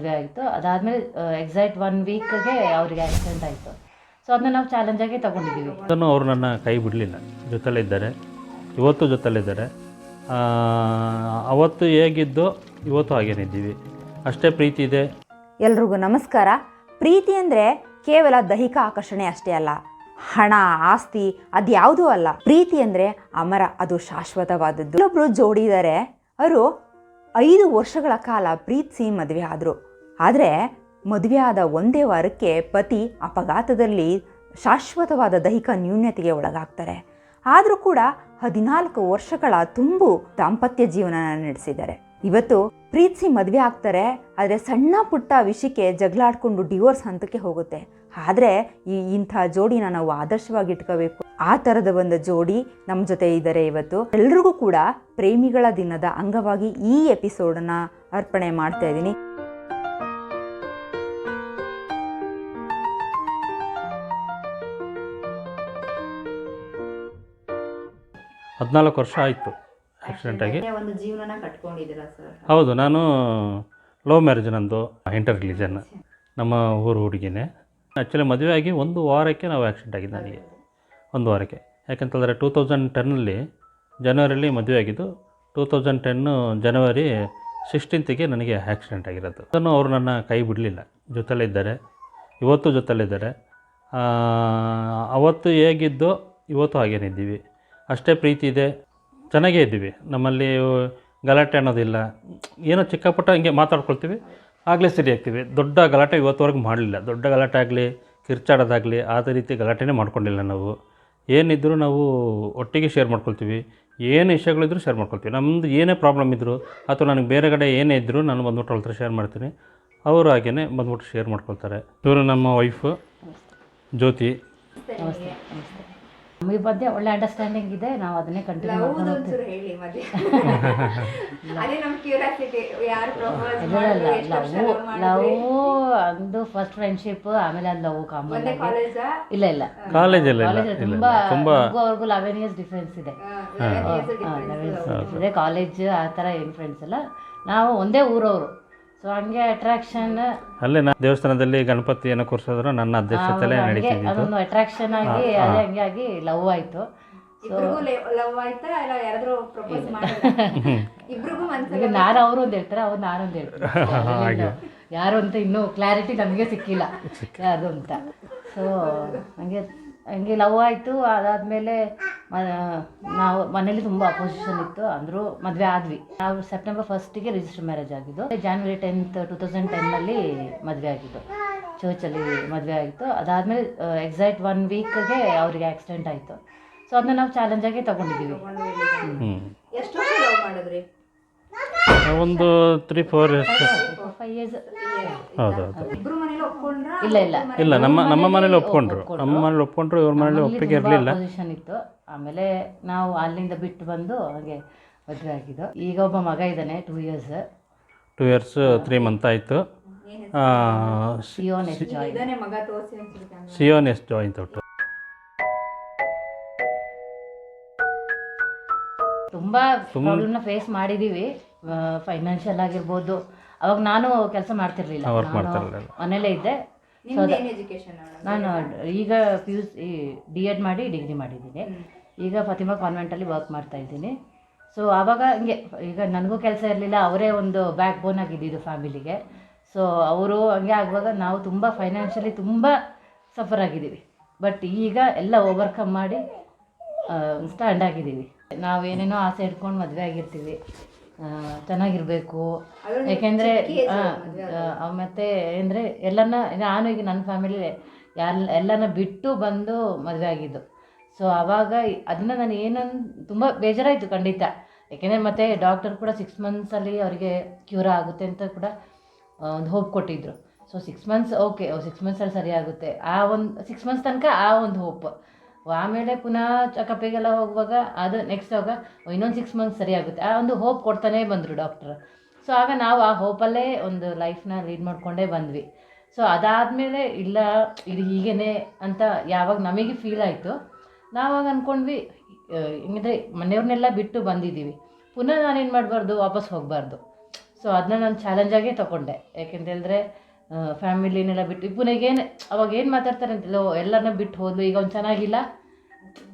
ಮದುವೆ ಆಯಿತು. ಅದಾದಮೇಲೆ ಎಕ್ಸಾಕ್ಟ್ ಒನ್ ವೀಕ್ಗೆ ಅವ್ರಿಗೆ ಆಕ್ಸಿಡೆಂಟ್ ಆಯಿತು. ಸೊ ಅದನ್ನ ನಾವು ಚಾಲೆಂಜಾಗಿ ತಗೊಂಡಿದ್ದೀವಿ ಅದನ್ನು ಅವರು ನನ್ನ ಕೈ ಬಿಡಲಿಲ್ಲ. ಜೊತೆಲಿದ್ದಾರೆ. ಇವತ್ತು ಜೊತೆಲಿದ್ದಾರೆ. ಆ, ಅವತ್ತು ಹೇಗಿದ್ದು ಇವತ್ತು ಹಾಗೇನಿದ್ದೀವಿ. ಅಷ್ಟೇ ಪ್ರೀತಿ ಇದೆ. ಎಲ್ರಿಗೂ ನಮಸ್ಕಾರ. ಪ್ರೀತಿ ಅಂದರೆ ಕೇವಲ ದೈಹಿಕ ಆಕರ್ಷಣೆ ಅಷ್ಟೇ ಅಲ್ಲ. ಹಣ ಆಸ್ತಿ ಅದ್ಯಾವುದೂ ಅಲ್ಲ. ಪ್ರೀತಿ ಅಂದರೆ ಅಮರ ಅದು ಶಾಶ್ವತವಾದದ್ದು. ಇಲ್ಲೊಬ್ರು ಜೋಡಿದ್ದಾರೆ ಅವರು ಐದು ವರ್ಷಗಳ ಕಾಲ ಪ್ರೀತಿಸಿ ಮದುವೆ ಆದರು. ಆದರೆ ಆದ ಒಂದೇ ವಾರಕ್ಕೆ ಪತಿ ಅಪಘಾತದಲ್ಲಿ ಶಾಶ್ವತವಾದ ದೈಹಿಕ ನ್ಯೂನ್ಯತೆಗೆ ಒಳಗಾಗ್ತಾರೆ. ಆದರೂ ಕೂಡ ಹದಿನಾಲ್ಕು ವರ್ಷಗಳ ತುಂಬು ದಾಂಪತ್ಯ ಜೀವನ ನಡೆಸಿದ್ದಾರೆ. ಇವತ್ತು ಪ್ರೀತಿಸಿ ಮದುವೆ ಆಗ್ತಾರೆ, ಆದರೆ ಸಣ್ಣ ಪುಟ್ಟ ವಿಷಯಕ್ಕೆ ಜಗಳಾಡ್ಕೊಂಡು ಡಿವೋರ್ಸ್ ಹಂತಕ್ಕೆ ಹೋಗುತ್ತೆ. ಆದರೆ ಈ ಇಂಥ ಜೋಡಿನ ನಾವು ಆದರ್ಶವಾಗಿ ಇಟ್ಕೋಬೇಕು. ಆ ಥರದ ಒಂದು ಜೋಡಿ ನಮ್ಮ ಜೊತೆ ಇದ್ದಾರೆ ಇವತ್ತು. ಎಲ್ರಿಗೂ ಕೂಡ ಪ್ರೇಮಿಗಳ ದಿನದ ಅಂಗವಾಗಿ ಈ ಎಪಿಸೋಡನ್ನು ಅರ್ಪಣೆ ಮಾಡ್ತಾ ಇದ್ದೀನಿ. ಹದಿನಾಲ್ಕು ವರ್ಷ ಆಯಿತು ಆಕ್ಸಿಡೆಂಟಾಗಿ ಒಂದು ಜೀವನನ ಕಟ್ಕೊಂಡಿದ್ದೀರಾ ಸರ್ ಹೌದು ನಾನು ಲವ್ ಮ್ಯಾರೇಜ್ ನಂದು ಇಂಟರ್ ರಿಲಿಜನ್ ನಮ್ಮ ಊರು ಹುಡುಗಿನೇ. ಆ್ಯಕ್ಚುಲಿ ಮದುವೆ ಆಗಿ ಒಂದು ವಾರಕ್ಕೆ ನಾವು ಆಕ್ಸಿಡೆಂಟ್ ಆಗಿದ್ದು ನನಗೆ. ಒಂದು ವಾರಕ್ಕೆ. ಯಾಕಂತಂದರೆ ಟೂ ತೌಸಂಡ್ ಟೆನ್ನಲ್ಲಿ ಜನವರಿಯಲ್ಲಿ ಮದುವೆ ಆಗಿದ್ದು ಟೂ ತೌಸಂಡ್ ಟೆನ್ನು ಜನವರಿ ಸಿಕ್ಸ್ಟೀನ್ತಿಗೆ ನನಗೆ ಆಕ್ಸಿಡೆಂಟ್ ಆಗಿರೋದು. ಅದನ್ನು ಅವರು ನನ್ನ ಕೈ ಬಿಡಲಿಲ್ಲ. ಜೊತೆಲಿದ್ದಾರೆ ಇವತ್ತು ಜೊತೆಲಿದ್ದಾರೆ ಅವತ್ತು ಹೇಗಿದ್ದೋ ಇವತ್ತು ಹಾಗೇನಿದ್ದೀವಿ. ಅಷ್ಟೇ ಪ್ರೀತಿ ಇದೆ. ಚೆನ್ನಾಗೇ ಇದ್ದೀವಿ. ನಮ್ಮಲ್ಲಿ ಗಲಾಟೆ ಅನ್ನೋದಿಲ್ಲ. ಏನೋ ಚಿಕ್ಕ ಪುಟ್ಟ ಹಿಂಗೆ ಮಾತಾಡ್ಕೊಳ್ತೀವಿ. ಆಗಲೇ ಸರಿ ಆಗ್ತೀವಿ. ದೊಡ್ಡ ಗಲಾಟೆ ಇವತ್ತುವರೆಗೂ ಮಾಡಲಿಲ್ಲ. ದೊಡ್ಡ ಗಲಾಟೆ ಆಗಲಿ, ಕಿರ್ಚಾಡೋದಾಗಲಿ, ಆ ರೀತಿ ಗಲಾಟೆನೇ ಮಾಡ್ಕೊಂಡಿಲ್ಲ ನಾವು. ಏನಿದ್ದರೂ ನಾವು ಒಟ್ಟಿಗೆ ಶೇರ್ ಮಾಡ್ಕೊಳ್ತೀವಿ. ಏನು ವಿಷಯಗಳಿದ್ದರೂ ಶೇರ್ ಮಾಡ್ಕೊಳ್ತೀವಿ. ನಮ್ಮದು ಏನೇ ಪ್ರಾಬ್ಲಮ್ ಇದ್ದರೂ ಅಥವಾ ನನಗೆ ಬೇರೆ ಕಡೆ ಏನೇ ಇದ್ದರೂ ನಾನು ಬಂದ್ಬಿಟ್ಟು ಅವ್ರ ಹತ್ರ ಶೇರ್ ಮಾಡ್ತೀನಿ. ಅವರು ಹಾಗೇ ಬಂದ್ಬಿಟ್ಟು ಶೇರ್ ಮಾಡ್ಕೊಳ್ತಾರೆ. ಇವರು ನಮ್ಮ ವೈಫು ಜ್ಯೋತಿ. ನಮಗೆ ಮಧ್ಯೆ ಒಳ್ಳೆ ಅಂಡರ್ಸ್ಟ್ಯಾಂಡಿಂಗ್ ಇದೆ ನಾವು ಅದನ್ನೇ ಕಂಟಿನ್ಯೂ ಮಾಡ್ಕೊಂಡು ಹೋಗ್ತೀವಿ. ಹೇಳಿ ಮತ್ತೆ ಅದೇ ನಮ್ ಕ್ಯೂರಿಯಾಸಿಟಿ ಯಾರು ಪ್ರಪೋಸ್ ಇಲ್ಲ ಇಲ್ಲ ಲವ್ ಲವ್ ಅಂದು ಫಸ್ಟ್ ಫ್ರೆಂಡ್ಶಿಪ್ ಆಮೇಲೆ ಅದು ಲವ್ ಕಾಮನ್ ಒಂದೇ ಆಗಿ. ಕಾಲೇಜ ಇಲ್ಲ ಇಲ್ಲ. ಕಾಲೇಜಲ್ಲ ಇಲ್ಲ ಕಾಲೇಜ್ ಇಲ್ಲ ತುಂಬಾ ತುಂಬ ಅವ್ರಿಗೂ ಲೆವೆನ್ ಇಯರ್ಸ್ ಡಿಫ್ರೆನ್ಸ್ ಇದೆ. ಇದೆ. ಕಾಲೇಜ್ ಆ ಥರ ಏನು ಫ್ರೆಂಡ್ಸ್ ಎಲ್ಲ ನಾವು ಒಂದೇ ಊರವರು. ಸೊ ಹಂಗೆ ಅಟ್ರಾಕ್ಷನ್ ಅಲ್ಲೇ ನಾ ದೇವಸ್ಥಾನದಲ್ಲಿ ಗಣಪತಿಯನ್ನು ಕೂರಿಸಿದ್ರು ನನ್ನ ಅಧ್ಯಕ್ಷತೆಯಲ್ಲೇ ನಡೀತಿದ್ದು ಅದೊಂದು ಅಟ್ರಾಕ್ಷನ್ ಆಗಿ ಅದೇ ಹಂಗೆ ಆಗಿ ಲವ್ ಆಯಿತು ಇಬ್ರಿಗೂ ಲವ್ ಆಯ್ತಾ? ಇಲ್ಲ ಯಾರಾದ್ರೂ ಪ್ರಪೋಸ್ ಇಬ್ರಿಗೂ ಮನ್ಸಲ್ಲಿ ನಾನು ಅವರು ಅಂತ ಹೇಳ್ತಾರೆ ಅವ್ರು ನಾನು ಅಂತ ಹೇಳ್ತಾರೆ. ಯಾರು ಅಂತ ಇನ್ನೂ ಕ್ಲಾರಿಟಿ ನಮಗೆ ಸಿಕ್ಕಿಲ್ಲ. ಯಾರು ಅಂತ. ಸೊ ಹಂಗೆ ಹಂಗೆ ಲವ್ ಆಯಿತು ಅದಾದಮೇಲೆ ನಾವು ಮನೇಲಿ ತುಂಬ ಅಪೋಸಿಷನ್ ಇತ್ತು ಅಂದರೂ ಮದುವೆ ಆದ್ವಿ. ನಾವು ಸೆಪ್ಟೆಂಬರ್ ಫಸ್ಟಿಗೆ ರಿಜಿಸ್ಟರ್ ಮ್ಯಾರೇಜ್ ಆಗಿದ್ದು ಜಾನ್ವರಿ ಟೆಂತ್ ಟು ತೌಸಂಡ್ ಟೆನ್ನಲ್ಲಿ ಮದುವೆ ಆಗಿದ್ದು. ಚರ್ಚಲ್ಲಿ ಮದುವೆ ಆಗಿತ್ತು. ಅದಾದಮೇಲೆ ಎಕ್ಸಾಕ್ಟ್ ಒನ್ ವೀಕ್ಗೆ ಅವರಿಗೆ ಆಕ್ಸಿಡೆಂಟ್ ಆಯಿತು. ಸೊ ಅದನ್ನ ನಾವು ಚಾಲೆಂಜಾಗಿ ಆಗಿ ಹ್ಞೂ ಎಷ್ಟು ವರ್ಷ ಲವ್ ಮಾಡಿದ್ರಿ? ಒಂದು ತ್ರೀ ಫೋರ್ ಇಯರ್ಸ್ ಹೌದೌದು ಇಯರ್ಸ್ ಹೌದು ಹೌದು. ಇಬ್ರು ಮನೇಲಿ ಒಪ್ಕೊಂಡ್ರ? ಇಲ್ಲ ಇಲ್ಲ. ಇಲ್ಲ ನಮ್ಮ ನಮ್ಮ ಮನೇಲಿ ಒಪ್ಕೊಂಡ್ರು. ನಮ್ಮ ಮನೇಲಿ ಒಪ್ಕೊಂಡ್ರು ಇವ್ರ ಮನೇಲಿ ಒಪ್ಪಿಗೆ ಇರಲಿಲ್ಲ. ಪೊಸಿಷನ್ ಇತ್ತು. ಆಮೇಲೆ ನಾವು ಅಲ್ಲಿಂದ ಬಿಟ್ಟು ಬಂದು ಹಾಗೆ ಮದುವೆ ಆಗಿದ್ದು. ಈಗ ಒಬ್ಬ ಮಗ ಇದ್ದಾನೆ two years two years three month ಆಯಿತು. ಸಿಯೋನ್ ಎಸ್ ಜಾಯ್ ಸಿಯೋನ್ ಜಾಯಿನ್ ತೊಟ್ಟು ತುಂಬಾ ಪ್ರಾಬ್ಲಮ್ನ ಫೇಸ್ ಮಾಡಿದೀವಿ. ಫೈನಾನ್ಷಿಯಲ್ ಆಗಿರ್ಬೋದು. ಅವಾಗ ನಾನು ಕೆಲಸ ಮಾಡ್ತಿರ್ಲಿಲ್ಲ. ವರ್ಕ್ ನಾನು ಮನೇಲೇ ಇದ್ದೆ. ನಿಮ್ದು ಏನ್ ಎಜುಕೇಶನ್ ನಾನು ಈಗ P U C D Ed ಮಾಡಿ ಡಿಗ್ರಿ ಮಾಡಿದ್ದೀನಿ. ಈಗ ಫತಿಮಾ ಕಾನ್ವೆಂಟಲ್ಲಿ ವರ್ಕ್ ಮಾಡ್ತಾ ಇದ್ದೀನಿ. ಸೊ ಆವಾಗ ಹಿಂಗೆ ಈಗ ನನಗೂ ಕೆಲಸ ಇರಲಿಲ್ಲ. ಅವರೇ ಒಂದು ಬ್ಯಾಕ್ ಬೋನ್ ಆಗಿದ್ದಿದ್ದು ಫ್ಯಾಮಿಲಿಗೆ ಸೊ ಅವರು ಹಂಗೆ ಆಗುವಾಗ ನಾವು ತುಂಬ ಫೈನಾನ್ಷಿಯಲಿ ತುಂಬ ಸಫರ್ ಆಗಿದ್ದೀವಿ. ಬಟ್ ಈಗ ಎಲ್ಲ ಓವರ್ಕಮ್ ಮಾಡಿ ಸ್ಟ್ಯಾಂಡ್ ಆಗಿದ್ದೀವಿ. ನಾವೇನೇನೋ ಆಸೆ ಇಟ್ಕೊಂಡು ಮದುವೆ ಆಗಿರ್ತೀವಿ. ಚೆನ್ನಾಗಿರ್ಬೇಕು. ಯಾಕೆಂದ್ರೆ ಮತ್ತೆ ಅಂದರೆ ಎಲ್ಲನ ನಾನು ಈಗ ನನ್ನ ಫ್ಯಾಮಿಲಿ ಎಲ್ಲ ಎಲ್ಲನ ಬಿಟ್ಟು ಬಂದು ಮದುವೆ ಆಗಿದ್ದು. ಸೊ ಆವಾಗ ಅದನ್ನು ನಾನು ಏನನ್ ತುಂಬ ಬೇಜಾರಾಯಿತು ಖಂಡಿತ. ಯಾಕೆಂದರೆ ಮತ್ತೆ ಡಾಕ್ಟರ್ ಕೂಡ ಸಿಕ್ಸ್ ಮಂತ್ಸಲ್ಲಿ ಅವರಿಗೆ ಕ್ಯೂರ್ ಆಗುತ್ತೆ ಅಂತ ಕೂಡ ಒಂದು ಹೋಪ್ ಕೊಟ್ಟಿದ್ರು. So six months okay six ಮಂತ್ಸಲ್ಲಿ ಸರಿ ಆಗುತ್ತೆ ಆ ಒಂದು ಸಿಕ್ಸ್ ಮಂತ್ಸ್ ತನಕ ಆ ಒಂದು ಹೋಪ್ ಆಮೇಲೆ ಪುನಃ ಚೆಕಪ್ಪಿಗೆಲ್ಲ ಹೋಗುವಾಗ ಅದು ನೆಕ್ಸ್ಟ್ ಆಗ ಇನ್ನೊಂದು ಸಿಕ್ಸ್ ಮಂತ್ಸ್ ಸರಿ ಆಗುತ್ತೆ. ಆ ಒಂದು ಹೋಪ್ ಕೊಡ್ತಾನೇ ಬಂದರು ಡಾಕ್ಟರ್ ಸೊ ಆಗ ನಾವು ಆ ಹೋಪಲ್ಲೇ ಒಂದು ಲೈಫ್ನ ಲೀಡ್ ಮಾಡಿಕೊಂಡೇ ಬಂದ್ವಿ. ಸೊ ಅದಾದಮೇಲೆ ಇಲ್ಲ, ಇದು ಹೀಗೇ ಅಂತ ಯಾವಾಗ ನಮಗೆ ಫೀಲ್ ಆಯಿತು. ನಾವಾಗ ಅಂದ್ಕೊಂಡ್ವಿ ಹೆಂಗಂದರೆ ಮನೆಯವ್ರನ್ನೆಲ್ಲ ಬಿಟ್ಟು ಬಂದಿದ್ದೀವಿ. ಪುನಃ ನಾನೇನು ಮಾಡಬಾರ್ದು, ವಾಪಸ್ ಹೋಗಬಾರ್ದು. ಸೊ ಅದನ್ನ ನಾನು ಚಾಲೆಂಜಾಗೇ ತೊಗೊಂಡೆ ಯಾಕೆಂತ ಹೇಳಿದ್ರೆ ಫ್ಯಾಮಿಲಿನೆಲ್ಲ ಬಿಟ್ಟು ಪುನಗೇನು ಅವಾಗ ಏನು ಮಾತಾಡ್ತಾರೆ ಅಂತಲ್ಲೋ ಎಲ್ಲರನ್ನ ಬಿಟ್ಟು ಹೋದ್ಲು, ಈಗ ಅವ್ನು ಚೆನ್ನಾಗಿಲ್ಲ,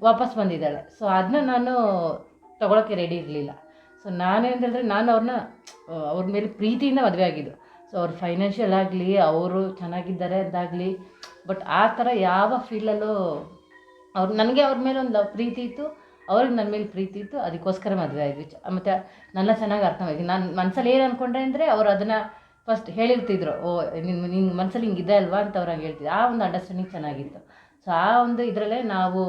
ವಾಪಸ್ ಬಂದಿದ್ದಾಳೆ. ಸೊ ಅದನ್ನ ನಾನು ತೊಗೊಳಕ್ಕೆ ರೆಡಿ ಇರಲಿಲ್ಲ. ಸೊ ನಾನೇನು ಹೇಳಿದ್ರೆ, ನಾನು ಅವ್ರನ್ನ ಅವ್ರ ಮೇಲೆ ಪ್ರೀತಿಯಿಂದ ಮದುವೆ ಆಗಿದ್ದು. ಸೊ ಅವ್ರ ಫೈನಾನ್ಷಿಯಲ್ ಆಗಲಿ, ಅವರು ಚೆನ್ನಾಗಿದ್ದಾರೆ ಅಂತಾಗಲಿ ಬಟ್ ಆ ಥರ ಯಾವ ಫೀಲಲ್ಲೂ ಅವ್ರು, ನನಗೆ ಅವ್ರ ಮೇಲೆ ಒಂದು ಪ್ರೀತಿ ಇತ್ತು, ಅವ್ರಿಗೆ ನನ್ನ ಮೇಲೆ ಪ್ರೀತಿ ಇತ್ತು, ಅದಕ್ಕೋಸ್ಕರ ಮದುವೆ ಚ- ಮತ್ತು, ನನ್ನ ಚೆನ್ನಾಗಿ ಅರ್ಥವಾಗಿ ನಾನು ಮನಸ್ಸಲ್ಲಿ ಏನು ಅಂದ್ಕೊಂಡೆ ಅಂದರೆ, ಅವ್ರು ಅದನ್ನು ಫಸ್ಟ್ ಹೇಳಿರ್ತಿದ್ರು ಓ ನಿನ್ನ ನಿನ್ನ ಮನಸ್ಸಲ್ಲಿ ಹಿಂಗಿದೆ ಅಲ್ವಾ? ಅಂತ ಅವ್ರು ಹಂಗೆ ಹೇಳ್ತಿದ್ರು. ಆ ಒಂದು ಅಂಡರ್ಸ್ಟ್ಯಾಂಡಿಂಗ್ ಚೆನ್ನಾಗಿತ್ತು. ಸೊ ಆ ಒಂದು ಇದರಲ್ಲೇ ನಾವು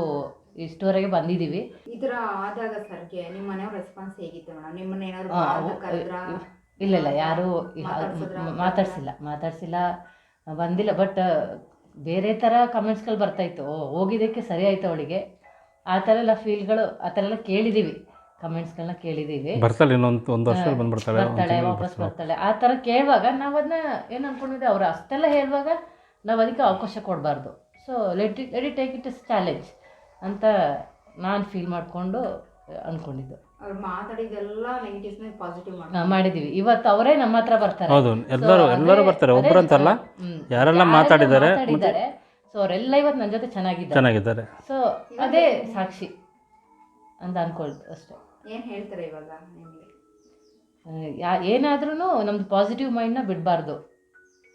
ಇಷ್ಟುವರೆಗೆ ಬಂದಿದ್ದೀವಿ ಇದರ ಆದಾಗ ಸರ್ಗೆ ನಿಮ್ಮ ಮನೆಯವ್ರ ರೆಸ್ಪಾನ್ಸ್ ಹೇಗಿತ್ತು ಮೇಡಮ್ ನಿಮ್ಮನ್ನ ಏನಾದ್ರು? ಇಲ್ಲ ಇಲ್ಲ ಯಾರೂ? ಮಾತಾಡ್ಸಿಲ್ಲ ಮಾತಾಡ್ಸಿಲ್ಲ ಬಂದಿಲ್ಲ. ಬಟ್ ಬೇರೆ ಥರ ಕಮೆಂಟ್ಸ್ಗಳು ಬರ್ತಾಯಿತ್ತು ಓ ಹೋಗಿದ್ದಕ್ಕೆ ಸರಿ ಆಯಿತು ಅವಳಿಗೆ. ಆ ಥರ ಎಲ್ಲ ಫೀಲ್ಗಳು ಆ ಥರ ಎಲ್ಲ ಕೇಳಿದ್ದೀವಿ ಕಮೆಂಟ್ಸ್ಗಳನ್ನ ಕೇಳಿದೀವಿ ಬರ್ತಾಳೆ ಇನ್ನೊಂದು ಒಂದು ವರ್ಷ ಬಂದು ಬರ್ತಾಳೆ ವಾಪಸ್ ಬರ್ತಾಳೆ. ಆ ಥರ ಕೇಳುವಾಗ ನಾವು ಅದನ್ನ ಏನು ಅನ್ಕೊಂಡಿದ್ದೆ ಅವ್ರು ಅಷ್ಟೆಲ್ಲ ಹೇಳುವಾಗ ನಾವು ಅದಕ್ಕೆ ಅವಕಾಶ ಕೊಡಬಾರ್ದು. So let it let it take it is challenge ಅಂತ ನಾನು ಫೀಲ್ ಮಾಡಿಕೊಂಡು ಅಂದ್ಕೊಂಡಿದ್ದು ಅವ್ರು ಮಾತಾಡಿದೆಲ್ಲ ನೆಗೆಟಿವ್ಸ್ ಪಾಸಿಟಿವ್ ಮಾಡಿ ಇವತ್ತು ಅವರೇ ನಮ್ಮ ಹತ್ರ ಬರ್ತಾರೆ. ಹೌದು ಎಲ್ಲರೂ ಎಲ್ಲರೂ ಬರ್ತಾರೆ ಒಬ್ಬರಂತಲ್ಲ ಯಾರೆಲ್ಲ ಮಾತಾಡಿದ್ದಾರೆ ಮಾತಾಡಿದ್ದಾರೆ ಸೊ ಅವರೆಲ್ಲ ಇವತ್ತು ನನ್ನ ಜೊತೆ ಚೆನ್ನಾಗಿದ್ದಾರೆ. ಚೆನ್ನಾಗಿದ್ದಾರೆ. ಸೊ ಅದೇ ಸಾಕ್ಷಿ ಅಂತ ಅನ್ಕೊಳ್ತು ಅಷ್ಟೇ. ಏನ್ ಹೇಳ್ತಾರೆ ಇವಾಗ ನಿಮ್ಗೆ? ಯಾ ಏನಾದ್ರೂ ನಮ್ದು ಪಾಸಿಟಿವ್ ಮೈಂಡ್ನ ಬಿಡಬಾರ್ದು.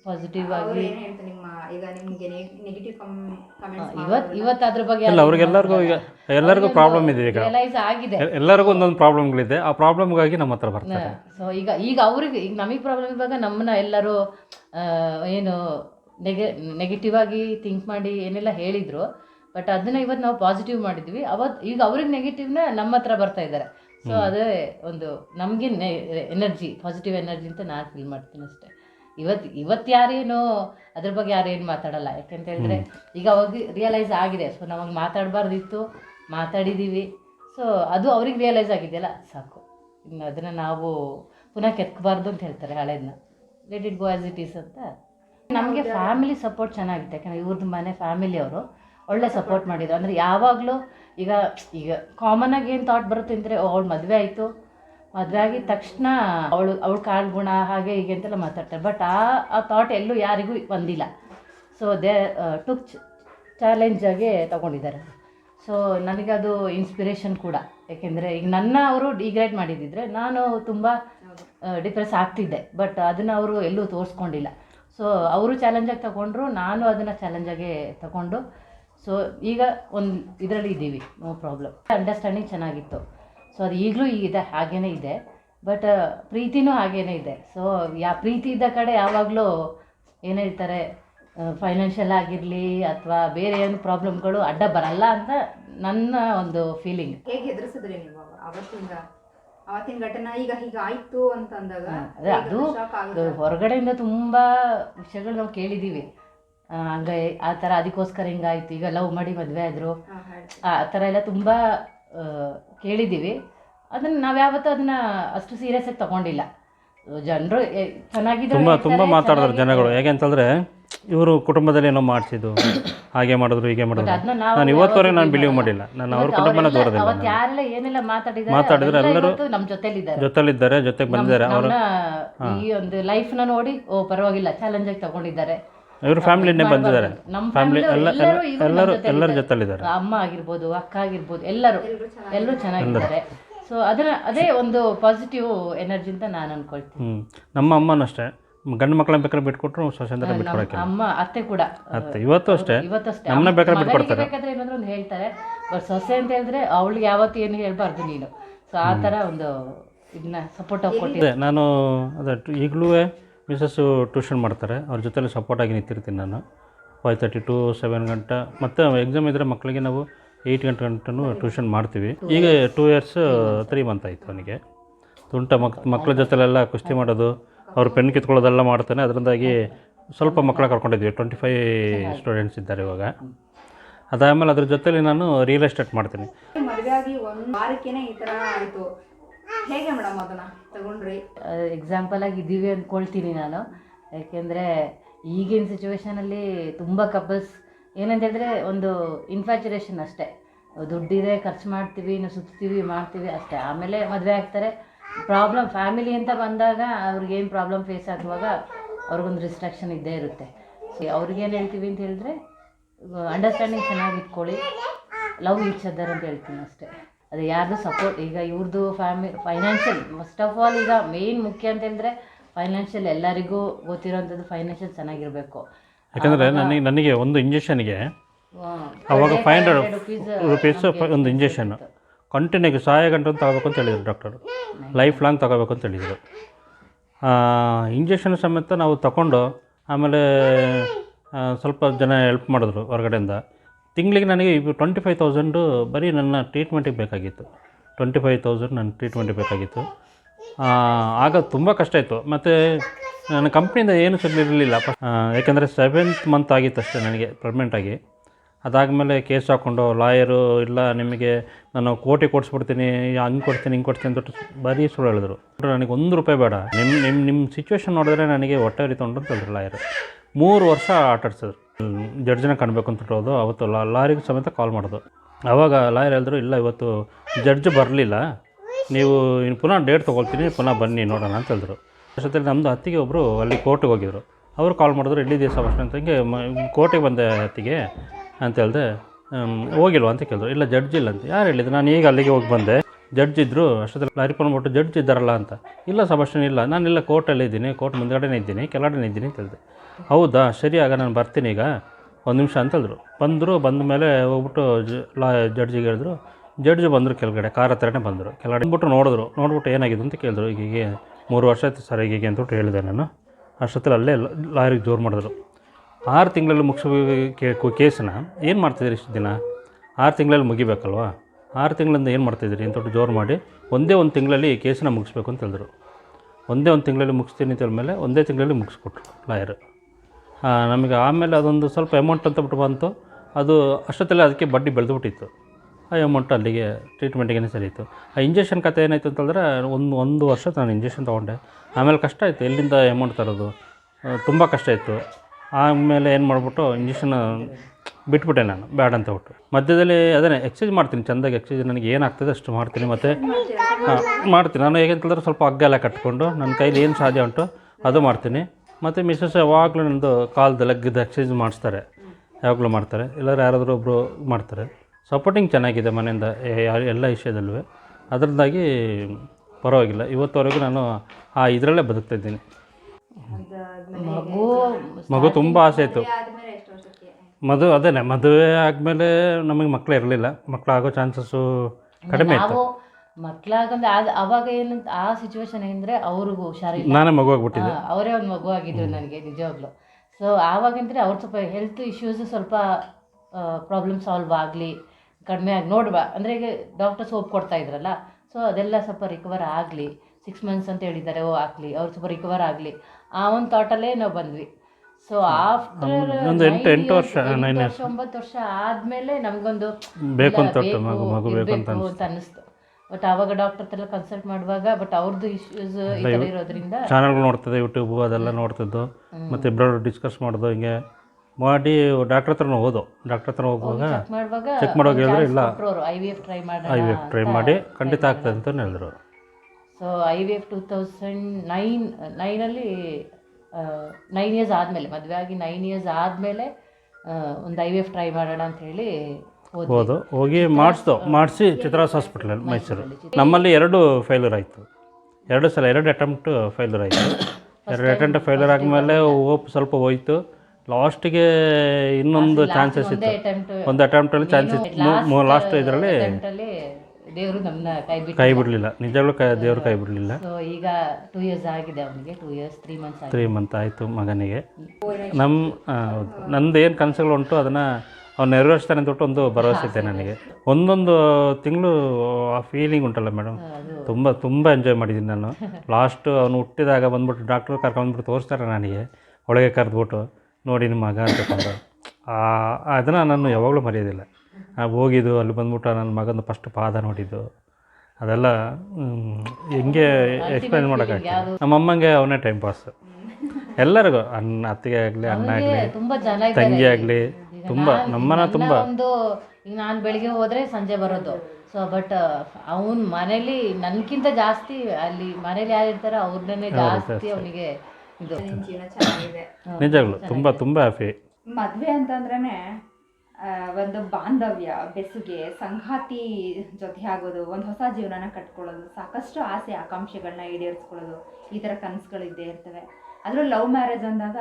ಪಾಸಿಟಿವ್ ಆಗಿ ಏನ್ ಹೇಳ್ತಾರೆ ನಿಮ್ಮ ಈಗ ನಿಮ್ಗೆ ನೆಗೆಟಿವ್ ಕಮೆಂಟ್ಸ್ ಇವತ್ ಇವತ್ತು ಅದ್ರ ಬಗ್ಗೆ ಇಲ್ಲ ಅವ್ರಿಗೆಲ್ಲರಿಗೂ ಈಗ ಎಲ್ಲರಿಗೂ ಪ್ರಾಬ್ಲಮ್ ಇದೆ ಈಗ. ರಿಯಲೈಸ್ ಆಗಿದೆ. ಎಲ್ಲರಿಗೂ ಒಂದೊಂದು ಪ್ರಾಬ್ಲಮ್ಗಳಿದೆ ಆ ಪ್ರಾಬ್ಲಮ್ಗಾಗಿ ನಮ್ಮ ಹತ್ರ ಬರ್ತಾರೆ. ಸೊ ಈಗ ಈಗ ಅವ್ರಿಗೆ ಈಗ ನಮಗೆ ಪ್ರಾಬ್ಲಮ್ ಇವಾಗ ನಮ್ಮನ್ನ ಎಲ್ಲರೂ ಆ, ಏನು ನೆಗೆ ನೆಗೆಟಿವ್ ಆಗಿ ಥಿಂಕ್ ಮಾಡಿ ಏನೆಲ್ಲ ಹೇಳಿದ್ರು ಬಟ್ ಅದನ್ನ ಇವತ್ತು ನಾವು ಪಾಸಿಟಿವ್ ಮಾಡಿದ್ವಿ. ಅವತ್ತು ಈಗ ಅವ್ರಿಗೆ ನೆಗೆಟಿವ್ನ ನಮ್ಮ ಹತ್ರ ಬರ್ತಾ ಇದ್ದಾರೆ. ಸೊ ಅದೇ ಒಂದು ನಮಗೆ ಎನರ್ಜಿ ಪಾಸಿಟಿವ್ ಎನರ್ಜಿ ಅಂತ ನಾನು ಫೀಲ್ ಮಾಡ್ತೀನಿ ಅಷ್ಟೇ. ಇವತ್ತು ಇವತ್ತು ಯಾರೇನು ಅದ್ರ ಬಗ್ಗೆ ಯಾರೇನು ಮಾತಾಡಲ್ಲ. ಯಾಕೆಂತ ಹೇಳಿದ್ರೆ ಈಗ ಅವಾಗ ರಿಯಲೈಸ್ ಆಗಿದೆ. ಸೊ ನಮಗೆ ಮಾತಾಡಬಾರ್ದಿತ್ತು. ಮಾತಾಡಿದ್ದೀವಿ ಸೊ ಅದು ಅವ್ರಿಗೆ ರಿಯಲೈಸ್ ಆಗಿದೆಯಲ್ಲ. ಸಾಕು. ಇನ್ನು ಅದನ್ನು ನಾವು ಪುನಃ ಕೆತ್ಕಬಾರ್ದು ಅಂತ ಹೇಳ್ತಾರೆ ಹಳೇದನ್ನ let it go as it is ಅಂತ. ನಮಗೆ ಫ್ಯಾಮಿಲಿ ಸಪೋರ್ಟ್ ಚೆನ್ನಾಗಿತ್ತು. ಯಾಕಂದರೆ ಇವ್ರದ್ದು ಮನೆ ಫ್ಯಾಮಿಲಿಯವರು ಒಳ್ಳೆ ಸಪೋರ್ಟ್ ಮಾಡಿದ್ರು. ಅಂದರೆ ಯಾವಾಗಲೂ ಈಗ ಈಗ ಕಾಮನ್ ಆಗಿ ಏನು ಥಾಟ್ ಬರುತ್ತೆ ಅಂದರೆ ಅವಳು ಮದುವೆ ಆಯಿತು. ಮದುವೆ ಆಗಿದ ತಕ್ಷಣ ಅವಳು, ಅವಳ ಕಾಲ್ಗುಣ ಗುಣ, ಹಾಗೆ ಹೀಗೆ ಅಂತೆಲ್ಲ ಮಾತಾಡ್ತಾರೆ. ಬಟ್ ಆ ಆ ಥಾಟ್ ಎಲ್ಲೂ ಯಾರಿಗೂ ಬಂದಿಲ್ಲ. ಸೊ ದೇ ಟುಕ್ ಚಾಲೆಂಜಾಗಿ ತಗೊಂಡಿದ್ದಾರೆ. ಸೊ ನನಗದು ಇನ್ಸ್ಪಿರೇಷನ್ ಕೂಡ. ಯಾಕೆಂದರೆ ಈಗ ನನ್ನ ಅವರು ಡಿಗ್ರೇಡ್ ಮಾಡಿದ್ದಿದ್ರೆ ನಾನು ತುಂಬ ಡಿಪ್ರೆಸ್ ಆಗ್ತಿದ್ದೆ. ಬಟ್ ಅದನ್ನು ಅವರು ಎಲ್ಲೂ ತೋರಿಸ್ಕೊಂಡಿಲ್ಲ. ಸೊ ಅವರು ಚಾಲೆಂಜಾಗಿ ತಗೊಂಡ್ರು, ನಾನು ಅದನ್ನು ಚಾಲೆಂಜಾಗಿ ತಗೊಂಡು ಸೊ ಈಗ ಒಂದು ಇದರಲ್ಲಿ ಇದ್ದೀವಿ. ನೋ ಪ್ರಾಬ್ಲಮ್ ಅಂಡರ್ಸ್ಟ್ಯಾಂಡಿಂಗ್ ಚೆನ್ನಾಗಿತ್ತು. ಸೊ ಅದು ಈಗಲೂ ಇದೆ ಹಾಗೇನೇ ಇದೆ. ಬಟ್ ಪ್ರೀತಿನೂ ಹಾಗೇ ಇದೆ. ಸೊ ಯಾ ಪ್ರೀತಿ ಇದ್ದ ಕಡೆ ಯಾವಾಗಲೂ ಏನು ಹೇಳ್ತಾರೆ ಫೈನಾನ್ಷಿಯಲ್ ಆಗಿರಲಿ ಅಥವಾ ಬೇರೆ ಏನು ಪ್ರಾಬ್ಲಮ್ಗಳು ಅಡ್ಡ ಬರಲ್ಲ ಅಂತ ನನ್ನ ಒಂದು ಫೀಲಿಂಗ್ ಹೇಗೆ ನೀವು ಅವತ್ತಿಂದ ಅವತ್ತಿನ ಘಟನೆ ಈಗ ಹೀಗೆ ಆಯಿತು ಅಂತ ಅಂದಾಗ ಅದು ಹೊರಗಡೆಯಿಂದ ತುಂಬ ವಿಷಯಗಳು ನಾವು ಕೇಳಿದ್ದೀವಿ ಹಂಗೆ ಆ ಥರ ಅದಕ್ಕೋಸ್ಕರ ಹಿಂಗಾಯ್ತು. ಈಗ ಲವ್ ಮಾಡಿ ಮದುವೆ ಆದರು. ಆ ಥರ ಎಲ್ಲ ತುಂಬ ಆ, ಕೇಳಿದ್ದೀವಿ ಅದನ್ನು ನಾವು ಯಾವತ್ತೂ ಅದನ್ನ ಅಷ್ಟು ಸೀರಿಯಸ್ ಆಗಿ ತಗೊಂಡಿಲ್ಲ. ಜನರು ಚೆನ್ನಾಗಿದ್ರೆ ತುಂಬ ತುಂಬ ಮಾತಾಡಿದ್ರು ಜನಗಳು. ಜನಗಳು ಹೇಗೆಂತಂದರೆ ಇವರು ಕುಟುಂಬದಲ್ಲಿ ಏನೋ ಮಾಡಿಸಿದ್ದು ಹಾಗೆ ಮಾಡಿದ್ರು ಹೀಗೆ ಮಾಡಿದ್ರು. ನಾನು ಇವತ್ತುವರೆಗೆ ನಾನು ಬಿಲೀವ್ ಮಾಡಿಲ್ಲ. ನಾನು ಅವ್ರ ಕುಟುಂಬನ ದೂರದಿಲ್ಲ ಅವತ್ತು ಯಾರೆಲ್ಲ ಏನೆಲ್ಲ ಮಾತಾಡಿದ್ರು ಅವರೆಲ್ಲ ಎಲ್ಲರೂ ನಮ್ಮ ಜೊತೆಲಿದ್ದಾರೆ. ಜೊತೆಲಿದ್ದಾರೆ ಜೊತೆಗೆ ಬಂದಿದ್ದಾರೆ. ಅವರು ಈ ಒಂದು ಲೈಫ್ನ ನೋಡಿ ಓ ಪರವಾಗಿಲ್ಲ ಚಾಲೆಂಜ್ ಆಗಿ ತಗೊಂಡಿದ್ದಾರೆ. ಇವರು ಫ್ಯಾಮಿಲಿನೇ ಬಂದಿದ್ದಾರೆ. ನಮ್ಮ ಫ್ಯಾಮಿಲಿ ಎಲ್ಲ ಎಲ್ಲರೂ ಎಲ್ಲರೂ ಜೊತೆಲಿದ್ದಾರೆ. ಅಮ್ಮ ಆಗಿರ್ಬೋದು ಅಕ್ಕ ಆಗಿರ್ಬೋದು ಎಲ್ಲರೂ ಎಲ್ಲರೂ ಚೆನ್ನಾಗಿದ್ದಾರೆ. ಸೊ ಅದರ ಅದೇ ಒಂದು ಪಾಸಿಟಿವ್ ಎನರ್ಜಿ ಅಂತ ನಾನು ಅನ್ಕೊಳ್ತೀನಿ. ಹ್ಞೂ ನಮ್ಮ ಅಮ್ಮನೂ ಅಷ್ಟೇ. ಗಂಡು ಮಕ್ಕಳನ್ನ ಬೇಕಾದ್ರೆ ಬಿಟ್ಕೊಟ್ರು ಸೊಸೆಂದ್ರೆ ಬಿಟ್ಕೊಡಕ್ಕೆ ಅಮ್ಮ ಅತ್ತೆ ಕೂಡ. ಅತ್ತೆ ಇವತ್ತು ಅಷ್ಟೇ. ನಮ್ಮನ್ನ ಬೇಕಾದ್ರೆ ಬಿಟ್ಕೊಡ್ತಾರೆ. ಬೇಕಾದ್ರೆ ಏನಾದ್ರು ಒಂದು ಹೇಳ್ತಾರೆ. ಬಟ್ ಸೊಸೆ ಅಂತ ಹೇಳಿದ್ರೆ ಅವಳಿಗೆ ಯಾವತ್ತು ಏನು ಹೇಳ್ಬಾರ್ದು ನೀನು. ಸೊ ಆ ಥರ ಒಂದು ಇದನ್ನ ಸಪೋರ್ಟ್ ಆಗಿ ಕೊಟ್ಟಿದ್ದೆ ನಾನು ಅದೇ ಈಗಲೂ ಮಿಸಸ್ಸು ಟ್ಯೂಷನ್ ಮಾಡ್ತಾರೆ. ಅವ್ರ ಜೊತೆಲಿ ಸಪೋರ್ಟಾಗಿ ನಿಂತಿರ್ತೀನಿ ನಾನು. ಫೈವ್ ತರ್ಟಿ ಟು ಸೆವೆನ್ ಗಂಟೆ. ಮತ್ತು ಎಕ್ಸಾಮ್ ಇದ್ದರೆ ಮಕ್ಕಳಿಗೆ ನಾವು ಏಯ್ಟ್ ಗಂಟೆ ಗಂಟನೂ ಟ್ಯೂಷನ್ ಮಾಡ್ತೀವಿ. ಈಗ ಟೂ ಇಯರ್ಸ್ ತ್ರೀ ಮಂತ್ ಆಯಿತು ಅವನಿಗೆ. ತುಂಟ ಮಕ್ ಮಕ್ಕಳ ಜೊತೆಲೆಲ್ಲ ಕುಸ್ತಿ ಮಾಡೋದು ಅವ್ರ ಪೆನ್ ಕಿತ್ಕೊಳ್ಳೋದೆಲ್ಲ ಮಾಡ್ತಾನೆ. ಅದರಿಂದಾಗಿ ಸ್ವಲ್ಪ ಮಕ್ಕಳ ಕರ್ಕೊಂಡಿದ್ವಿ. ಟ್ವೆಂಟಿ ಫೈವ್ ಸ್ಟೂಡೆಂಟ್ಸ್ ಇದ್ದಾರೆ ಇವಾಗ. ಅದಾದಮೇಲೆ ಅದ್ರ ಜೊತೆಲಿ ನಾನು ರಿಯಲ್ ಎಸ್ಟೇಟ್ ಮಾಡ್ತೀನಿ. ಹೇಗೆ ಮೇಡಮ್ ಅದನ್ನ ತಗೊಂಡ್ರಿ? ಎಕ್ಸಾಂಪಲ್ ಆಗಿ ಇದ್ದೀವಿ ಅಂದ್ಕೊಳ್ತೀನಿ ನಾನು. ಯಾಕೆಂದರೆ ಈಗಿನ ಸಿಚುವೇಶನಲ್ಲಿ ತುಂಬ ಕಪಲ್ಸ್ ಏನಂತ ಹೇಳಿದ್ರೆ ಒಂದು ಇನ್ಫ್ಯಾಚುರೇಷನ್ ಅಷ್ಟೇ. ದುಡ್ಡಿದೆ, ಖರ್ಚು ಮಾಡ್ತೀವಿ ನಾವು ಸುತ್ತೀವಿ, ಮಾಡ್ತೀವಿ ಅಷ್ಟೇ. ಆಮೇಲೆ ಮದುವೆ ಆಗ್ತಾರೆ. ಪ್ರಾಬ್ಲಮ್ ಫ್ಯಾಮಿಲಿ ಅಂತ ಬಂದಾಗ ಅವ್ರಿಗೇನು ಪ್ರಾಬ್ಲಮ್ ಫೇಸ್ ಆಗುವಾಗ ಅವ್ರಿಗೊಂದು ರಿಸ್ಟ್ರಕ್ಷನ್ ಇದ್ದೇ ಇರುತ್ತೆ. ಸೊ ಅವ್ರಿಗೇನು ಹೇಳ್ತೀವಿ ಅಂತ ಹೇಳಿದ್ರೆ ಅಂಡರ್ಸ್ಟ್ಯಾಂಡಿಂಗ್ ಚೆನ್ನಾಗಿ ಇಟ್ಕೊಳ್ಳಿ. ಲವ್ ಈಚ್ ಅದರ್ ಅಂತ ಹೇಳ್ತೀನಿ ಅಷ್ಟೇ. ಅದು ಯಾರ್ದು ಸಪೋರ್ಟ್ ಈಗ ಇವ್ರದ್ದು ಫ್ಯಾಮಿ ಫೈನಾನ್ಷಿಯಲ್ ಫಸ್ಟ್ ಆಫ್ ಆಲ್ ಈಗ ಮೇನ್ ಮುಖ್ಯ ಅಂತ ಹೇಳಿದ್ರೆ ಫೈನಾನ್ಷಿಯಲ್ ಎಲ್ಲರಿಗೂ ಗೊತ್ತಿರೋಂಥದ್ದು ಫೈನಾನ್ಷಿಯಲ್ ಚೆನ್ನಾಗಿರಬೇಕು. ಯಾಕಂದರೆ ನನಗೆ ನನಗೆ ಒಂದು ಇಂಜೆಕ್ಷನ್ಗೆ ಅವಾಗ ಫೈವ್ ಹಂಡ್ರೆಡ್ ರುಪೀಸ್ ಒಂದು ಇಂಜೆಕ್ಷನ್ ಕಂಟಿನ್ಯೂ ಸಹಾಯ ಗಂಟೆ ತಗೋಬೇಕು ಅಂತ ಹೇಳಿದ್ರು ಡಾಕ್ಟರ್ ಲೈಫ್ ಲಾಂಗ್ ತಗೋಬೇಕು ಅಂತ ಹೇಳಿದರು. ಇಂಜೆಕ್ಷನ್ ಸಮೇತ ನಾವು ತಗೊಂಡು ಆಮೇಲೆ ಸ್ವಲ್ಪ ಜನ ಹೆಲ್ಪ್ ಮಾಡಿದ್ರು ಹೊರಗಡೆಯಿಂದ. ತಿಂಗಳಿಗೆ ನನಗೆ ಟ್ವೆಂಟಿ ಫೈವ್ ತೌಸಂಡು ಬರೀ ನನ್ನ ಟ್ರೀಟ್ಮೆಂಟಿಗೆ ಬೇಕಾಗಿತ್ತು. ಟ್ವೆಂಟಿ ಫೈವ್ ತೌಸಂಡ್ ನನ್ನ ಟ್ರೀಟ್ಮೆಂಟಿಗೆ ಬೇಕಾಗಿತ್ತು. ಆಗ ತುಂಬ ಕಷ್ಟ ಇತ್ತು. ಮತ್ತು ನನ್ನ ಕಂಪ್ನಿಯಿಂದ ಏನು ಸಿಗಲಿರಲಿಲ್ಲ. ಯಾಕೆಂದರೆ ಸೆವೆಂತ್ ಮಂತ್ ಆಗಿತ್ತು ಅಷ್ಟೇ ನನಗೆ ಪ್ರೆಗ್ನೆಂಟಾಗಿ ಅದಾದಮೇಲೆ ಕೇಸ್ ಹಾಕ್ಕೊಂಡು ಲಾಯರು, ಇಲ್ಲ ನಿಮಗೆ ನಾನು ಕೋಟಿ ಕೊಡಿಸ್ಬಿಡ್ತೀನಿ ಹಂಗೆ ಕೊಡ್ತೀನಿ ಹಿಂಗೆ ಕೊಡ್ತೀನಿ ಅಂತ ಬರೀ ಸುಳ್ಳು ಹೇಳಿದ್ರು. ನನಗೆ ಒಂದು ರೂಪಾಯಿ ಬೇಡ. ನಿಮ್ಮ ನಿಮ್ಮ ನಿಮ್ಮ ಸಿಚುವೇಶನ್ ನೋಡಿದ್ರೆ ನನಗೆ ಹೊಟ್ಟೆ ಉರಿತೊಂಡು ಅಂತ ಹೇಳಿದ್ರು ಲಾಯರು. ಮೂರು ವರ್ಷ ಆಟಾಡ್ಸಿದ್ರು ಜಡ್ಜನ್ನ ಕಾಣಬೇಕು ಅಂತ ಹೇಳೋದು ಅವತ್ತು ಲಾ, ಲಾರಿಗೆ ಸಮೇತ ಕಾಲ್ ಮಾಡೋದು ಆವಾಗ ಲಾಯರ್ ಹೇಳಿದ್ರು, ಇಲ್ಲ ಇವತ್ತು ಜಡ್ಜ್ ಬರಲಿಲ್ಲ. ನೀವು ಇನ್ನು ಪುನಃ ಡೇಟ್ ತೊಗೊಳ್ತೀನಿ, ಪುನಃ ಬನ್ನಿ ನೋಡೋಣ ಅಂತ ಹೇಳಿದ್ರು. ಅಷ್ಟೊತ್ತಲ್ಲಿ ನಮ್ಮದು ಅತ್ತಿಗೆ ಒಬ್ಬರು ಅಲ್ಲಿ ಕೋರ್ಟಿಗೆ ಹೋಗಿದ್ರು. ಅವರು ಕಾಲ್ ಮಾಡಿದ್ರು, ಇಲ್ಲಿ ದಿವಸ ಫಸ್ಟ್ ಅಂತ. ಹಿಂಗೆ ಕೋರ್ಟಿಗೆ ಬಂದೆ ಹತ್ತಿಗೆ ಅಂತ ಹೋಗಿಲ್ವ? ಅಂತ ಕೇಳಿದ್ರು. ಇಲ್ಲ ಜಡ್ಜ್ ಇಲ್ಲ ಅಂತ. ಯಾರು ಹೇಳಿದ್ರು ನಾನು ಈಗ ಅಲ್ಲಿಗೆ ಹೋಗಿ ಬಂದೆ. ಜಡ್ಜ್ ಇದ್ದರು ಅಷ್ಟೊತ್ತಲ್ಲಿ ಲಾರಿ ಬಂದ್ಬಿಟ್ಟು ಜಡ್ಜ್ ಇದ್ದಾರಲ್ಲ ಅಂತ. ಇಲ್ಲ ಸಬಾಷನ್ ಇಲ್ಲ. ನಾನಿಲ್ಲ ಕೋರ್ಟಲ್ಲಿ ಇದ್ದೀನಿ. ಕೋರ್ಟ್ ಮುಂದ್ಗಡೆನೇ ಇದ್ದೀನಿ, ಕೆಳಗಡೆನೇ ಇದ್ದೀನಿ, ಅಂತ ಹೇಳಿದೆ. ಹೌದಾ? ಸರಿ, ಆಗ ನಾನು ಬರ್ತೀನಿ ಈಗ. ಒಂದು ನಿಮಿಷ ಅಂತ ಹೇಳಿದ್ರು. ಬಂದರು, ಬಂದ ಮೇಲೆ ಹೋಗ್ಬಿಟ್ಟು ಲಾ ಜಡ್ಜಿಗೆ ಹೇಳಿದ್ರು. ಜಡ್ಜ್ ಬಂದರು ಕೆಳಗಡೆ ಕಾರ್ ಹತ್ರನೇ ಬಂದರು. ಕೆಳಗಡೆ ಬಂದ್ಬಿಟ್ಟು ನೋಡಿದ್ರು. ನೋಡ್ಬಿಟ್ಟು ಏನಾಗಿದೆ ಅಂತ ಕೇಳಿದ್ರು. ಈಗ ಮೂರು ವರ್ಷ ಆಯ್ತು ಸರ್ ಈಗ ಅಂತ ಹೇಳಿದೆ ನಾನು. ಅಷ್ಟೊತ್ತಲ್ಲಿ ಅಲ್ಲೇ ಲಾರಿಗೆ ಜೋರು ಮಾಡಿದ್ರು. ಆರು ತಿಂಗಳಲ್ಲಿ ಮುಗಿಸಬೇಕು ಕೇಸನ್ನ ಏನು ಮಾಡ್ತಿದ್ದೀರಿ ಇಷ್ಟು ದಿನ? ಆರು ತಿಂಗಳಲ್ಲಿ ಮುಗಿಬೇಕಲ್ವಾ? ಆರು ತಿಂಗಳಿಂದ ಏನು ಮಾಡ್ತಿದ್ದೀರಿ ಅಂತ ಜೋರು ಮಾಡಿ ಒಂದೇ ಒಂದು ತಿಂಗಳಲ್ಲಿ ಕೇಸನ್ನ ಮುಗಿಸ್ಬೇಕು ಅಂತ ಹೇಳಿದ್ರು. ಒಂದೇ ಒಂದು ತಿಂಗಳಲ್ಲಿ ಮುಗಿಸ್ತೀನಿ ಅಂತ ಹೇಳಿದ್ಮೇಲೆ ಒಂದೇ ತಿಂಗಳಲ್ಲಿ ಮುಗಿಸ್ಕೊಟ್ರು ಲಾಯರ್. ನಮಗೆ ಆಮೇಲೆ ಅದೊಂದು ಸ್ವಲ್ಪ ಅಮೌಂಟ್ ಅಂತ ಬಿಟ್ಟು ಬಂತು. ಅದು ಅಷ್ಟೊತ್ತಲ್ಲೇ ಅದಕ್ಕೆ ಬಡ್ಡಿ ಬೆಳೆದುಬಿಟ್ಟಿತ್ತು. ಆ ಅಮೌಂಟ್ ಅಲ್ಲಿಗೆ ಟ್ರೀಟ್ಮೆಂಟಿಗೆ ಸರಿಯಿತ್ತು. ಆ ಇಂಜೆಕ್ಷನ್ ಕತೆ ಏನಾಯಿತು ಅಂತಂದರೆ ಒಂದು ಒಂದು ವರ್ಷ ನಾನು ಇಂಜೆಕ್ಷನ್ ತೊಗೊಂಡೆ. ಆಮೇಲೆ ಕಷ್ಟ ಆಯಿತು. ಎಲ್ಲಿಂದ ಅಮೌಂಟ್ ತರೋದು? ತುಂಬ ಕಷ್ಟ ಇತ್ತು. ಆಮೇಲೆ ಏನು ಮಾಡಿಬಿಟ್ಟು ಇಂಜೆಕ್ಷನ್ ಬಿಟ್ಬಿಟ್ಟೆ ನಾನು ಬೇಡ ಅಂತ ಬಿಟ್ಟು ಮಧ್ಯದಲ್ಲಿ ಅದೇ ಎಕ್ಸೈಸ್ ಮಾಡ್ತೀನಿ, ಚೆಂದಾಗಿ ಎಕ್ಸೈಸ್ ನನಗೆ ಏನಾಗ್ತದೆ ಅಷ್ಟು ಮಾಡ್ತೀನಿ ಮತ್ತು ಮಾಡ್ತೀನಿ. ನಾನು ಹೇಗಂತಂದ್ರೆ ಸ್ವಲ್ಪ ಹಗ್ಗ ಎಲ್ಲ ಕಟ್ಕೊಂಡು ನನ್ನ ಕೈಲಿ ಏನು ಸಾಧ್ಯ ಉಂಟು ಅದು ಮಾಡ್ತೀನಿ. ಮತ್ತು ಮಿಸ್ಸಸ್ ಯಾವಾಗಲೂ ನನ್ನದು ಕಾಲ್ದು ಲಗ್ಗದ ಎಕ್ಸೈಸ್ ಮಾಡಿಸ್ತಾರೆ, ಯಾವಾಗಲೂ ಮಾಡ್ತಾರೆ. ಇಲ್ಲಾದ್ರೆ ಯಾರಾದರೂ ಒಬ್ಬರು ಮಾಡ್ತಾರೆ. ಸಪೋರ್ಟಿಂಗ್ ಚೆನ್ನಾಗಿದೆ ಮನೆಯಿಂದ ಎಲ್ಲ ವಿಷಯದಲ್ಲೂ. ಅದರಿಂದಾಗಿ ಪರವಾಗಿಲ್ಲ. ಇವತ್ತುವರೆಗೂ ನಾನು, ಆ, ಇದರಲ್ಲೇ ಬದುಕ್ತಾ ಇದ್ದೀನಿ. ಮಗು ಮಗು ತುಂಬ ಆಸೆ ಇತ್ತು. ಆದ್ಮೇಲೆ ಎಷ್ಟು ವರ್ಷಕ್ಕೆ? ಮದು ಅದೇನೆ ಮದುವೆ ಆದಮೇಲೆ ನಮಗೆ ಮಕ್ಕಳು ಇರಲಿಲ್ಲ. ಮಕ್ಕಳು ಆಗೋ ಚಾನ್ಸಸ್ಸು ಕಡಿಮೆ ಇತ್ತು. ಮಕ್ಕಳಾಗಂದ್ರೆ ಅದು ಅವಾಗ ಏನು ಆ ಸಿಚುವೇಶನ್ ಏನಂದರೆ ಅವ್ರಿಗೂ ಹುಷಾರಿಲ್ಲ ನಾನೇ ಮಗು ಆಗಿಬಿಟ್ಟಿದ್ದೆ. ಅವರೇ ಒಂದು ಮಗು ಆಗಿದ್ರು ನನಗೆ ನಿಜವಾಗ್ಲೂ. ಸೊ ಆವಾಗಂದ್ರೆ ಅವ್ರ ಸ್ವಲ್ಪ ಹೆಲ್ತ್ ಇಶ್ಯೂಸ್ ಸ್ವಲ್ಪ ಪ್ರಾಬ್ಲಮ್ ಸಾಲ್ವ್ ಆಗಲಿ ಕಡಿಮೆ ಆಗಿ ನೋಡುವ. ಅಂದರೆ ಈಗ ಡಾಕ್ಟರ್ಸ್ ಹೋಗಿ ಕೊಡ್ತಾ ಇದ್ರಲ್ಲ ಸೊ ಅದೆಲ್ಲ ಸ್ವಲ್ಪ ರಿಕವರ್ ಆಗಲಿ. ಸಿಕ್ಸ್ ಮಂತ್ಸ್ ಅಂತ ಹೇಳಿದ್ದಾರೆ ಓ ಆಗಲಿ ಅವ್ರು ಸ್ವಲ್ಪ ರಿಕವರ್ ಆಗಲಿ. ಆ ಒಂದು ಥಾಟಲ್ಲೇ ನಾವು ಬಂದ್ವಿ. ಸೊ ಆಫ್ಟರ್ ಎಂಟು ವರ್ಷ ಒಂಬತ್ತು ವರ್ಷ ಆದಮೇಲೆ ನಮಗೊಂದು ಬೇಕು ಅಂತ ಅನ್ನಿಸ್ತು ಬಟ್ ಆವಾಗ ಡಾಕ್ಟರ್ ಹತ್ರ ಕನ್ಸಲ್ಟ್ ಮಾಡುವಾಗ ಬಟ್ ಅವ್ರದ್ದು ಇಶ್ಯೂಸ್ ಇರೋದ್ರಿಂದ ಚಾನಲ್ಗಳು ನೋಡ್ತದೆ ಯೂಟ್ಯೂಬ್ ಅದೆಲ್ಲ ನೋಡ್ತಿದ್ದು. ಮತ್ತು ಇಬ್ಬರು ಡಿಸ್ಕಸ್ ಮಾಡೋದು ಹಿಂಗೆ ಮಾಡಿ ಡಾಕ್ಟರ್ ಹತ್ರನೂ ಹೋದು ಡಾಕ್ಟರ್ ಹತ್ರ ಹೋಗುವಾಗ ಚೆಕ್ ಮಾಡುವಾಗ ಹೇಳಿದ್ರು ಇಲ್ಲ. ಅವರು ಐ ವಿ ಎಫ್ ಟ್ರೈ ಮಾಡಿ ಐ ವಿ ಎಫ್ ಟ್ರೈ ಮಾಡಿ ಖಂಡಿತ ಆಗ್ತದೆ ಅಂತ ಹೇಳಿದ್ರು so I V F two thousand nine ನೈನಲ್ಲಿ nine years ಆದಮೇಲೆ ಮದುವೆ ಆಗಿ ನೈನ್ ಇಯರ್ಸ್ ಆದಮೇಲೆ ಒಂದು ಐ ವಿ ಎಫ್ ಟ್ರೈ ಮಾಡೋಣ ಅಂತ ಹೇಳಿ ಹೋದು. ಹೋಗಿ ಮಾಡಿಸ್ದು ಮಾಡಿಸಿ ಚಿತ್ರಾಸ್ ಹಾಸ್ಪಿಟ್ಲಲ್ಲಿ ಮೈಸೂರು ನಮ್ಮಲ್ಲಿ ಎರಡು ಫೇಲ್ಯೂರ್ ಆಯಿತು. ಎರಡು ಸಲ ಎರಡು ಅಟೆಂಪ್ಟ್ ಫೇಲ್ಯೂರ್ ಆಯಿತು. ಎರಡು ಅಟೆಂಪ್ಟ್ ಫೇಲ್ಯೂರ್ ಆದಮೇಲೆ ಹೋಪ್ ಸ್ವಲ್ಪ ಹೋಯ್ತು. ಲಾಸ್ಟಿಗೆ ಇನ್ನೊಂದು ಚಾನ್ಸಸ್ ಇತ್ತು. ಒಂದು ಅಟೆಂಪ್ಟಲ್ಲಿ ಚಾನ್ಸಸ್ ಇತ್ತು. ಲಾಸ್ಟ್ ಇದರಲ್ಲಿ ದೇವರು ನಮ್ಮನ್ನ ಕೈ ಬಿಟ್ಟು ಕೈ ಬಿಡಲಿಲ್ಲ. ನಿಜವಾಗ್ಲೂ ಕೈ ದೇವ್ರು ಕೈ ಬಿಡಲಿಲ್ಲ. ಸೊ ಈಗ ಟೂ ಇಯರ್ಸ್ ಆಗಿದೆ ಅವನಿಗೆ. ಟೂ ಇಯರ್ಸ್ ತ್ರೀ ಮಂತ್ಸ್ ಆಗಿದೆ. ತ್ರೀ ಮಂತ್ ಆಯಿತು ಮಗನಿಗೆ. ನಮ್ಮ ಆ, ಹೌದು ನಂದು ಏನು ಕನಸುಗಳು ಉಂಟು ಅದನ್ನು ಅವ್ನು ನೆರವೇರಿಸ್ತಾನೆ ಅಂತಬಿಟ್ಟು ಒಂದು ಭರವಸೆ ಇದೆ ನನಗೆ. ಒಂದೊಂದು ತಿಂಗಳು ಆ ಫೀಲಿಂಗ್ ಉಂಟಲ್ಲ ಮೇಡಮ್ ತುಂಬ ತುಂಬ ಎಂಜಾಯ್ ಮಾಡಿದ್ದೀನಿ ನಾನು. ಲಾಸ್ಟ್ ಅವನು ಹುಟ್ಟಿದಾಗ ಬಂದ್ಬಿಟ್ಟು ಡಾಕ್ಟ್ರು ಕರ್ಕೊಂಡ್ಬಿಟ್ಟು ತೋರಿಸ್ತಾರೆ ನನಗೆ. ಒಳಗೆ ಕರೆದ್ಬಿಟ್ಟು ನೋಡಿ ನಿಮ್ಮ ಮಗ ಅಂತ ಅದನ್ನು ನಾನು ಯಾವಾಗಲೂ ಮರೆಯೋದಿಲ್ಲ. ಹೋಗಿದ್ದು ಅಲ್ಲಿ ಬಂದ್ಬಿಟ್ಟು ನನ್ನ ಮಗನ ಫಸ್ಟ್ ಪಾದ ನೋಡಿದ್ದು. ಅದೆಲ್ಲ ಹೆಂಗೆ ಎಕ್ಸ್ಪ್ಲೈನ್ ಮಾಡೋಕ್ಕಾಗ್ತದೆ ನಮ್ಮ ಅಮ್ಮಂಗೆ ಅವನೇ ಟೈಮ್ ಪಾಸ್ ಎಲ್ಲರಿಗೂ ಅಣ್ಣ ಅತ್ತಿಗೆ ಆಗಲಿ ಅಣ್ಣ ಆಗಲಿ ತುಂಬಾ ಜನ ತಂಗಿ ಆಗಲಿ ತುಂಬ ನಮ್ಮನ ತುಂಬ. ಒಂದು ಈಗ ನಾನು ಬೆಳಿಗ್ಗೆ ಹೋದರೆ ಸಂಜೆ ಬರೋದು. ಸೊ ಬಟ್ ಅವನ ಮನೇಲಿ ನನಗಿಂತ ಜಾಸ್ತಿ ಅಲ್ಲಿ ಮನೇಲಿ ಯಾರಿರ್ತಾರೆ ಇರ್ತಾರೋ ಅವ್ರನ್ನೇ ಜಾಸ್ತಿ ಅವನಿಗೆ ಇದು. ನಿಜಗಳು ತುಂಬ ತುಂಬ ಹ್ಯಾಪಿ ಮದುವೆ ಅಂತಂದ್ರೇನೆ ಆ, ಒಂದು ಬಾಂಧವ್ಯ, ಬೆಸುಗೆ, ಸಂಗಾತಿ ಜೊತೆ ಆಗೋದು, ಒಂದು ಹೊಸ ಜೀವನನ ಕಟ್ಕೊಳ್ಳೋದು, ಸಾಕಷ್ಟು ಆಸೆ ಆಕಾಂಕ್ಷೆಗಳನ್ನ ಈಡೇರಿಸ್ಕೊಳ್ಳೋದು, ಈ ಥರ ಕನಸುಗಳಿದ್ದೇ ಇರ್ತವೆ. ಅದರಲ್ಲೂ ಲವ್ ಮ್ಯಾರೇಜ್ ಅಂದಾಗ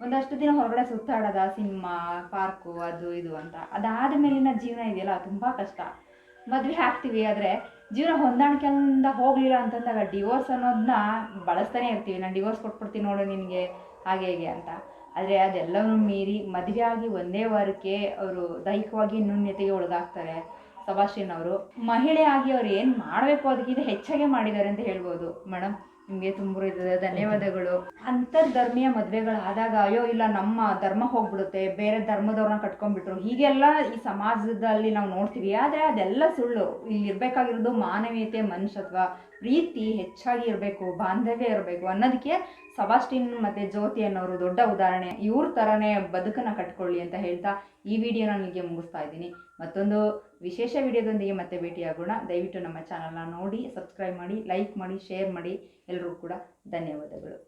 ಒಂದಷ್ಟು ದಿನ ಹೊರಗಡೆ ಸುತ್ತಾಡೋದ, ಸಿನಿಮಾ, ಪಾರ್ಕು, ಅದು ಇದು ಅಂತ. ಅದಾದ ಮೇಲಿನ ಜೀವನ ಇದೆಯಲ್ಲ, ತುಂಬ ಕಷ್ಟ. ಮದುವೆ ಆಗ್ತೀವಿ, ಆದರೆ ಜೀವನ ಹೊಂದಾಣಿಕೆಯಿಂದ ಹೋಗಲಿಲ್ಲ ಅಂತಂದಾಗ ಡಿವೋರ್ಸ್ ಅನ್ನೋದನ್ನ ಬಳಸ್ತಾನೆ ಇರ್ತೀವಿ. ನಾನು ಡಿವೋರ್ಸ್ ಕೊಟ್ಬಿಡ್ತೀನಿ ನೋಡು ನಿನಗೆ, ಹಾಗೆ, ಹೇಗೆ ಅಂತ. ಆದರೆ ಅದೆಲ್ಲವನ್ನೂ ಮೀರಿ ಮದುವೆ ಆಗಿ ಒಂದೇ ವಾರಕ್ಕೆ ಅವರು ದೈಹಿಕವಾಗಿ ನ್ಯೂನ್ಯತೆಗೆ ಒಳಗಾಗ್ತಾರೆ. ಸಬಾಷಿನ್ ಅವರು. ಮಹಿಳೆಯಾಗಿ ಅವ್ರು ಏನು ಮಾಡಬೇಕು ಅದಕ್ಕಿಂತ ಹೆಚ್ಚಾಗೆ ಮಾಡಿದ್ದಾರೆ ಅಂತ ಹೇಳ್ಬೋದು, ಮೇಡಮ್. ನಿಮಗೆ ತುಂಬ ಧನ್ಯವಾದಗಳು. ಅಂತರ್ಧರ್ಮೀಯ ಮದುವೆಗಳಾದಾಗ ಅಯ್ಯೋ, ಇಲ್ಲ, ನಮ್ಮ ಧರ್ಮ ಹೋಗ್ಬಿಡುತ್ತೆ, ಬೇರೆ ಧರ್ಮದವ್ರನ್ನ ಕಟ್ಕೊಂಡ್ಬಿಟ್ರು. ಹೀಗೆಲ್ಲ ಈ ಸಮಾಜದಲ್ಲಿ ನಾವು ನೋಡ್ತೀವಿ. ಆದರೆ ಅದೆಲ್ಲ ಸುಳ್ಳು. ಇಲ್ಲಿ ಇರಬೇಕಾಗಿರೋದು ಮಾನವೀಯತೆ, ಮನುಷ್ಯತ್ವ. ಪ್ರೀತಿ ಹೆಚ್ಚಾಗಿ ಇರಬೇಕು, ಬಾಂಧವ್ಯ ಇರಬೇಕು ಅನ್ನೋದಕ್ಕೆ ಸಬಾಸ್ಟಿನ್ ಮತ್ತು ಜ್ಯೋತಿ ಅನ್ನೋರು ದೊಡ್ಡ ಉದಾಹರಣೆ. ಇವ್ರ ಥರನೇ ಬದುಕನ್ನು ಕಟ್ಕೊಳ್ಳಿ ಅಂತ ಹೇಳ್ತಾ ಈ ವಿಡಿಯೋನ ನಿಮಗೆ ಮುಗಿಸ್ತಾ ಇದ್ದೀನಿ. ಮತ್ತೊಂದು ವಿಶೇಷ ವಿಡಿಯೋದೊಂದಿಗೆ ಮತ್ತೆ ಭೇಟಿಯಾಗೋಣ. ದಯವಿಟ್ಟು ನಮ್ಮ ಚಾನಲ್ನ ನೋಡಿ, ಸಬ್ಸ್ಕ್ರೈಬ್ ಮಾಡಿ, ಲೈಕ್ ಮಾಡಿ, ಶೇರ್ ಮಾಡಿ. ಎಲ್ಲರಿಗೂ ಕೂಡ ಧನ್ಯವಾದಗಳು.